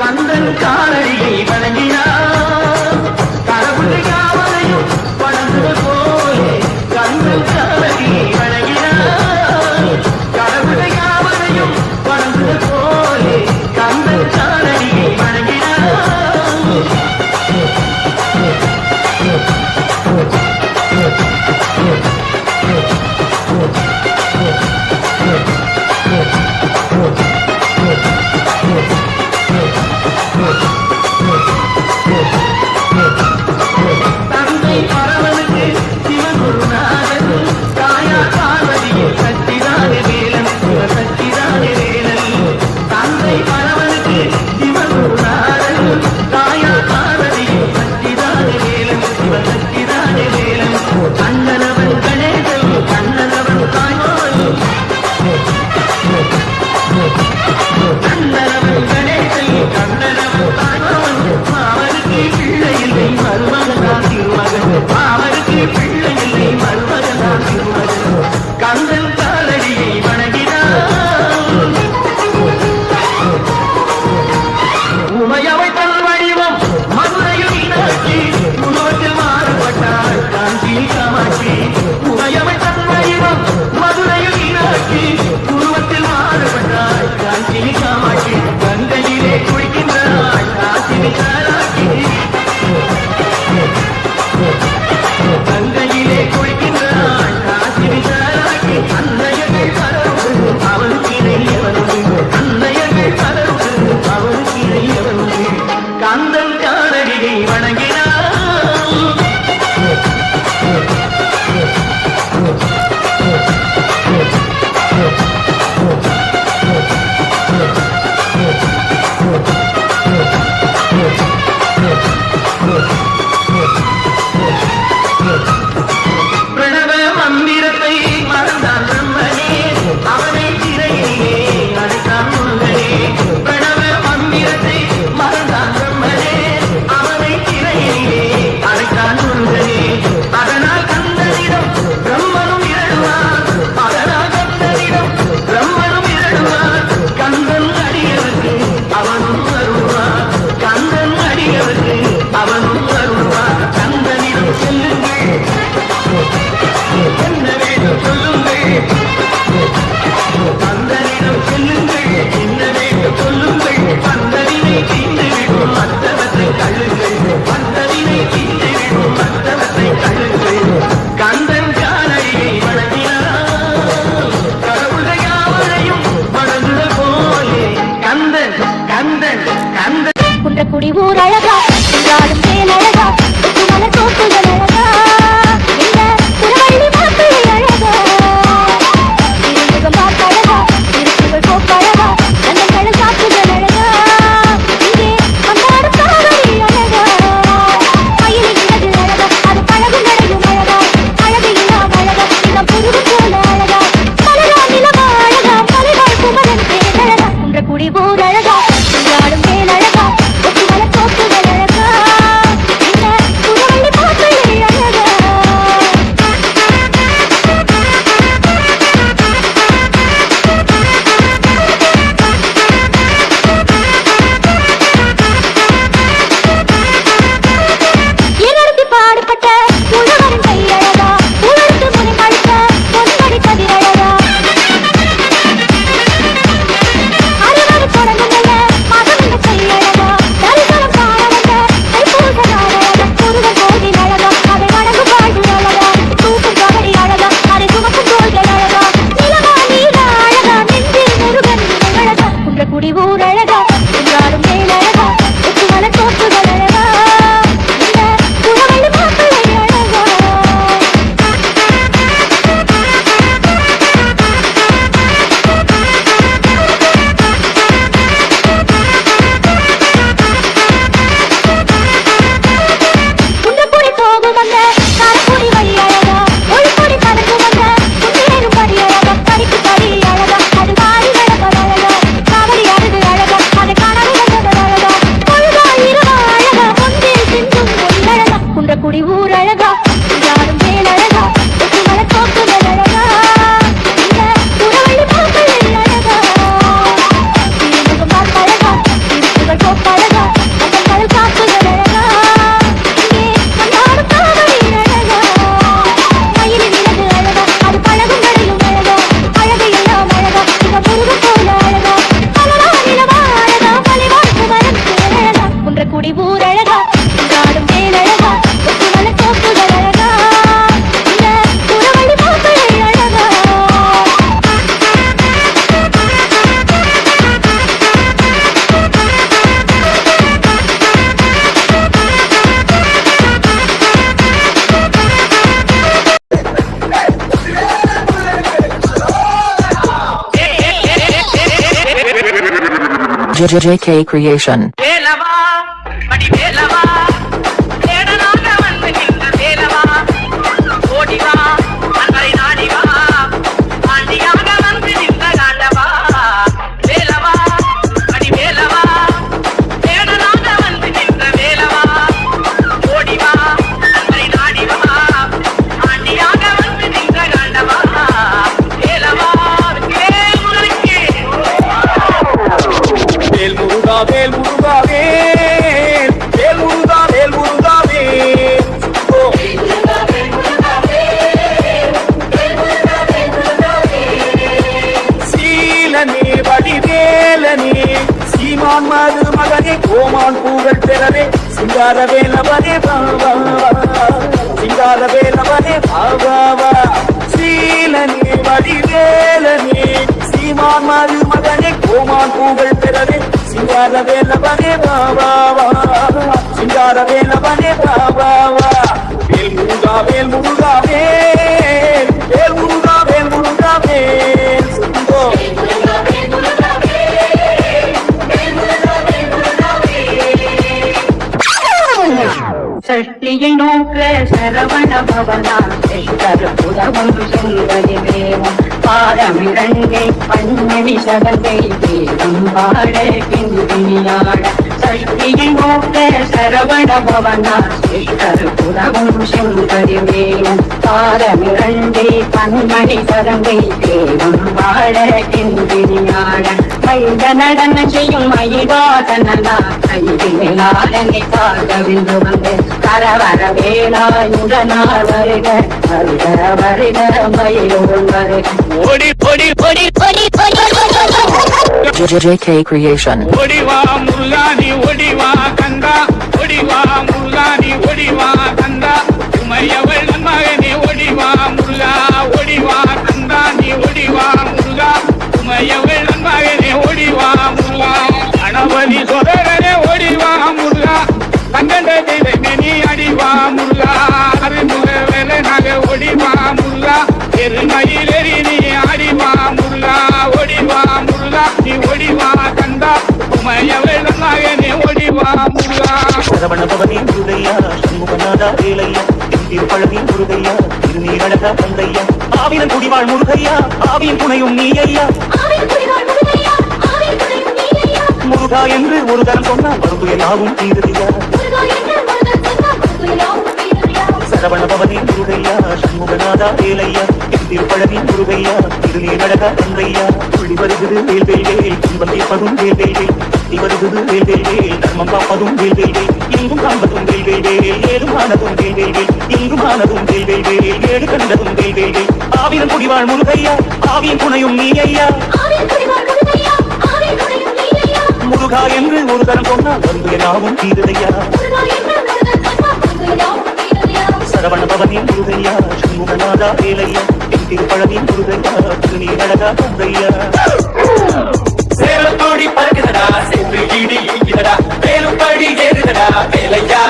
கந்தன் காலடியை வணங்கினார். கந்தன் குன்றக்குடி ஊர் அழகா யாரும் மேல் அழகா மலர் தோப்புகள் அழகா அழகா மேலழகா? வளர்க்கோப்புகள் அழகா. Radha JJK Creation. சீமான் மாறி மகனே கோமான் புகழ் பெறவே சிங்கார வேலவனே பாபாவா சிங்கார வேலவனே பாபாவா வேல் முருகா வேல் முருகா வேல். வேல் முருகா வேல் முருகா வேல். சுந்தோ சஷ்டியை நோக்க சரவண பவனா. பாரமிரண்டை பன்மணி சகந்தை தேவம் பாட கிண்டியாட சஷ்டியை நோக்க சரவண பவனான் புறவும் சுந்தரி மேலும் பாரமிரண்டை பன்மணி சகந்தை தேவம் பாட கிண்டியாட மைந்த நடன செய்யும் மயிலாதனா கைதிலாலனை காகவிந்து வந்தேன் கரவர வேலாயுடனார் வருக வருக வருக மயிலோன் வருக ஓடி ஓடி ஓடி JJK Creation. ஓடிவா முருகானி ஓடிவா கந்தா ஓடிவா முருகானி ஓடிவா கந்தா. உமையவள் மகனே முருகா சரவணபவனே முருகையா சண்முகநாதா வேலையா திருப்பழனி முருகையா திருநீரழகா தந்தையா ஆவினன் குடிவாழ் முருகையா ஆவியின் துணையும் நீ ஐயா முருகா என்று ஒரு தரம் சொன்னால் மருந்துய யாவும் தீருதையா சரவணபவனே முருகையா சண்முகநாதா வேலையா திருப்பழனி முருகையா திருநீரழகா தந்தையா. துள்ளி வருகிறது வேல் வேல் வேல் துன்பம் தீர்ப்பதும் வேல் வேல் வேல் தீ வருகிறது தர்மம் காப்பதும் வேல் வேல் காண்பதும் வேல் வேல் வேல். ஏதும் ஆனதும் வேல் ஏடு கண்டதும் வேல் வேல் ஆவியின் குடிவாழ் முருகையா ஆவியின் துணையும் நீ ஐயா முருகா என்று ஒரு தரம் சொன்னால் வந்து என்னாவும் தீருதையா. சரவண பவனி முருகையா சண்முகநாதா வேலையா. என் திருப்பழனி முருகையா திருநீர் அழகா தந்தையா பீடி ஏறுதடா மேலும் படி ஏறுதடா வேலையா?